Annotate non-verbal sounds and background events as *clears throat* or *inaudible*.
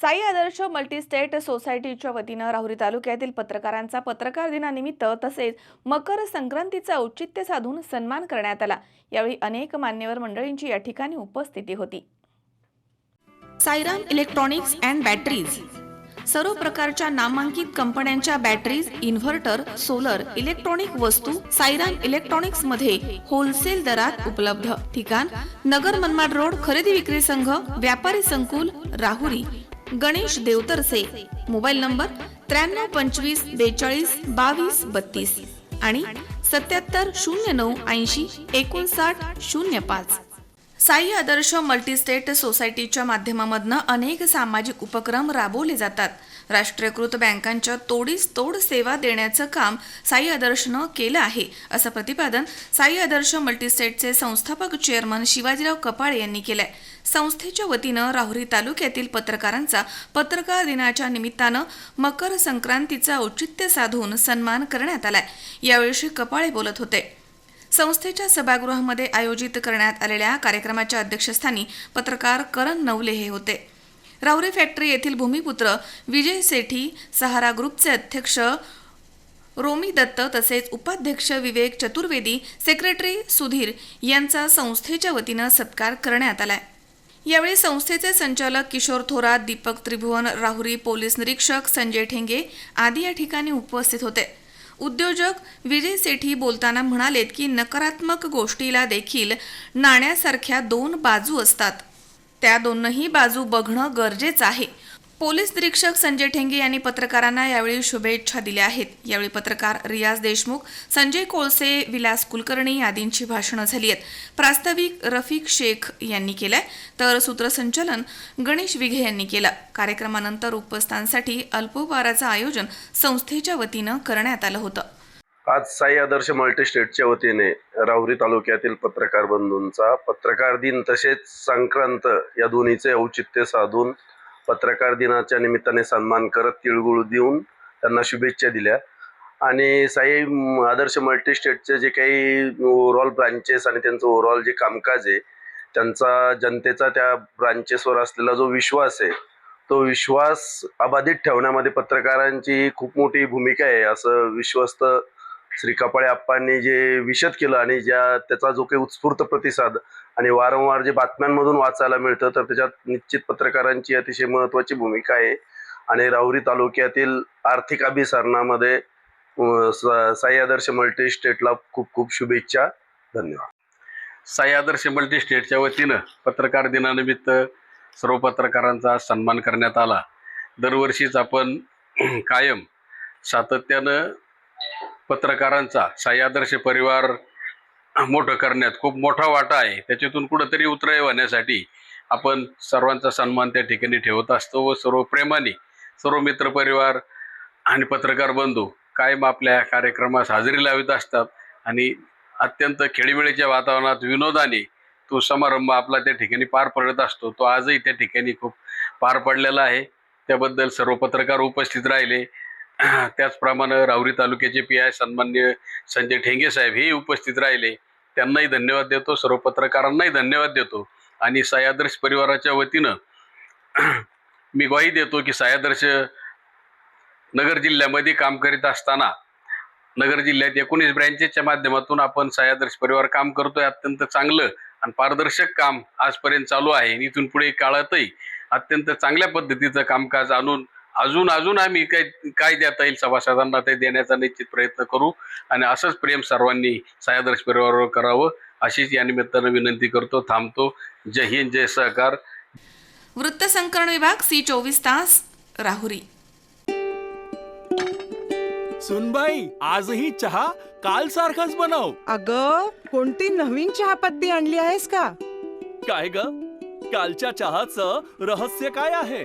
साई आदर्श multi-state सोसायटीच्या वतीनं राहुरी तालुक्यातील पत्रकारांचा पत्रकार दिनानिमित्त तसेच मकर संक्रांतीचं औचित्य साधून सन्मान करण्यात आला. यावेळी अनेक मान्यवर मंडळींची या ठिकाणी उपस्थिती होती. Sairam electronics and batteries. सर्व प्रकारच्या नामांकित कंपन्यांच्या बॅटरीज इन्व्हर्टर सोलर इलेक्ट्रॉनिक वस्तू सायरान इलेक्ट्रॉनिक्समध्ये होलसेल दरात उपलब्ध. ठिकाण नगर मनमाड रोड खरेदी विक्री संघ व्यापारी संकुल राहुरी. गणेश देवतरसे मोबाईल नंबर त्र्याण्णव पंचवीस बेचाळीस बावीस बत्तीस आणि सत्याहत्तर शून्य नऊ ऐंशी एकोणसाठ शून्य पाच. साई आदर्श मल्टीस्टेट सोसायटीच्या माध्यमामधनं अनेक सामाजिक उपक्रम राबवले जातात. राष्ट्रीयकृत बँकांच्या तोडीस तोड सेवा देण्याचं काम साई आदर्शनं केलं आहे असं प्रतिपादन साई आदर्श मल्टीस्टेटचे संस्थापक चेअरमन शिवाजीराव कपाळे यांनी केलंय. संस्थेच्या वतीनं राहुरी तालुक्यातील पत्रकारांचा पत्रकार दिनाच्या निमित्तानं मकर संक्रांतीचा औचित्य साधून सन्मान करण्यात आलाय. यावेळी श्री कपाळे बोलत होते. संस्थेच्या सभागृहामध्ये आयोजित करण्यात आलेल्या कार्यक्रमाच्या अध्यक्षस्थानी पत्रकार करण नवले हे होते. राहुरी फॅक्टरी येथील भूमिपुत्र विजय सेठी सहारा ग्रुपचे अध्यक्ष रोमी दत्त तसेच उपाध्यक्ष विवेक चतुर्वेदी सेक्रेटरी सुधीर यांचा संस्थेच्या वतीनं सत्कार करण्यात आलाय. यावेळी संस्थेचे संचालक किशोर थोरात दीपक त्रिभुवन राहुरी पोलीस निरीक्षक संजय ठेंगे आदी या ठिकाणी उपस्थित होते. उद्योजक विजय सेठी बोलताना म्हणालेत की नकारात्मक गोष्टीला देखील नाण्यासारख्या दोन बाजू असतात. त्या दोनही बाजू बघणं गरजेचं आहे. पोलीस निरीक्षक संजय ठेंगे यांनी पत्रकारांना यावेळी शुभेच्छा दिल्या आहेत. यावेळी पत्रकार रियाज देशमुख संजय कोळसे विलास कुलकर्णी आदींची भाषणं झाली आहेत. प्रास्ताविक रफिक शेख यांनी केलंय तर सूत्रसंचालन गणेश विघे यांनी केलं. कार्यक्रमानंतर उपस्थांसाठी अल्पोपहाराचं आयोजन संस्थेच्या वतीनं करण्यात आलं होतं. आज साई आदर्श मल्टीस्टेटच्या वतीने राहुरी तालुक्यातील पत्रकार बंधूंचा पत्रकार दिन तसेच संक्रांत या दोन्हीचे औचित्य साधून पत्रकार दिनाच्या निमित्ताने सन्मान करत तिळगुळ देऊन त्यांना शुभेच्छा दिल्या. आणि साई आदर्श आदर्श मल्टीस्टेटचे जे काही ओव्हरऑल ब्रांचेस आणि त्यांचं ओव्हरऑल जे कामकाज आहे त्यांचा जनतेचा त्या ब्रांचेसवर असलेला जो विश्वास आहे तो विश्वास अबाधित ठेवण्यामध्ये पत्रकारांची खूप मोठी भूमिका आहे असं विश्वस्त श्री कपाळे आप्पांनी जे विशद केलं आणि ज्या त्याचा जो काही उत्स्फूर्त प्रतिसाद आणि वारंवार जे बातम्यांमधून वाचायला मिळतं तर त्याच्यात निश्चित पत्रकारांची अतिशय महत्त्वाची भूमिका आहे. आणि राहुरी तालुक्यातील आर्थिक अभिसरणामध्ये साईआदर्श स- मल्टी स्टेटला खूप खूप शुभेच्छा. धन्यवाद. साईआदर्श मल्टी स्टेटच्या वतीनं पत्रकार दिनानिमित्त सर्व पत्रकारांचा सन्मान करण्यात आला. दरवर्षीच आपण कायम सातत्यानं पत्रकारांचा साई आदर्श परिवार मोठं करण्यात खूप मोठा वाटा आहे. त्याच्यातून कुठंतरी उतराई होण्यासाठी आपण सर्वांचा सन्मान त्या ठिकाणी ठेवत असतो व सर्व प्रेमाने सर्व मित्रपरिवार आणि पत्रकार बंधू कायम आपल्या कार्यक्रमास हजेरी लावित असतात आणि अत्यंत खेळीमेळीच्या वातावरणात विनोदाने तो समारंभ आपला त्या ठिकाणी पार पडत असतो. तो आजही त्या ठिकाणी खूप पार पडलेला आहे. त्याबद्दल सर्व पत्रकार उपस्थित राहिले. *clears throat* त्याचप्रमाणे राहुरी तालुक्याचे पी आय सन्मान्य संजय ठेंगे साहेब हेही उपस्थित राहिले. त्यांनाही धन्यवाद देतो. सर्व पत्रकारांनाही धन्यवाद देतो. आणि सायादर्श परिवाराच्या वतीनं *clears throat* मी ग्वाही देतो की सायादर्श नगर जिल्ह्यामध्ये काम करीत असताना नगर जिल्ह्यात एकोणीस ब्रँचेसच्या माध्यमातून आपण सायादर्श परिवार काम करतोय. अत्यंत चांगलं आणि पारदर्शक काम आजपर्यंत चालू आहे. इथून पुढे काळातही अत्यंत चांगल्या पद्धतीचं कामकाज आणून अजून अजून आम्ही काय काय देता येईल? सभासदांना ते देण्याचा निश्चित प्रयत्न करू आणि असंच प्रेम सर्वांनी सायादर्श परिवारावर करावं अशीच या निमित्तानं विनंती करतो थांबतो. जय हिंद जय सहकार. वृत्तसंकलन विभाग सी चोवीस तास राहुरी. सुनबाई आजही चहा काल सारखाच बनव. अग कोणती नवीन चहापत्ती आणली आहेस का? काय ग? कालच्या चहाचं रहस्य काय आहे?